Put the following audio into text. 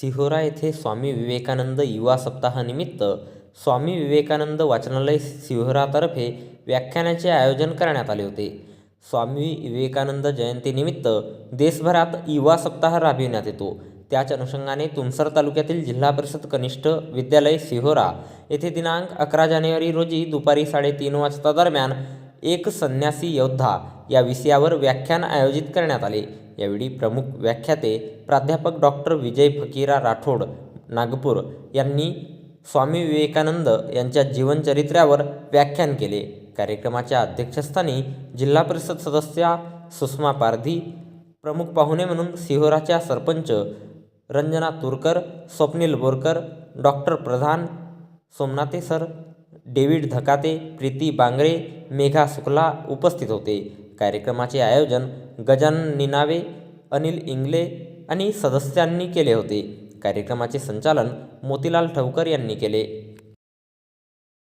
सिहोरा येथे स्वामी विवेकानंद युवा सप्ताहानिमित्त स्वामी विवेकानंद वाचनालय सिहोरातर्फे व्याख्यानाचे आयोजन करण्यात आले होते. स्वामी विवेकानंद जयंतीनिमित्त देशभरात युवा सप्ताह राबविण्यात येतो. त्याच अनुषंगाने तुमसर तालुक्यातील जिल्हा परिषद कनिष्ठ विद्यालय सिहोरा येथे दिनांक अकरा जानेवारी रोजी दुपारी साडेतीन वाजता दरम्यान एक संन्यासी योद्धा या विषयावर व्याख्यान आयोजित करण्यात आले. यावेळी प्रमुख व्याख्याते प्राध्यापक डॉक्टर विजय फकीरा राठोड नागपूर यांनी स्वामी विवेकानंद यांच्या जीवनचरित्र्यावर व्याख्यान केले. कार्यक्रमाच्या अध्यक्षस्थानी जिल्हा परिषद सदस्या सुषमा पारधी प्रमुख पाहुणे म्हणून सिहोराच्या sarpanch Ranjana Turkar Swapnil Borkar doctor Pradhan Somnathe sir David Dhakate Preeti Bangare Megha Shukla उपस्थित होते. कार्यक्रमाचे आयोजन गजानन निनावे अनिल इंगले आणि सदस्यांनी केले होते. कार्यक्रमाचे संचालन मोतीलाल ठवकर यांनी केले.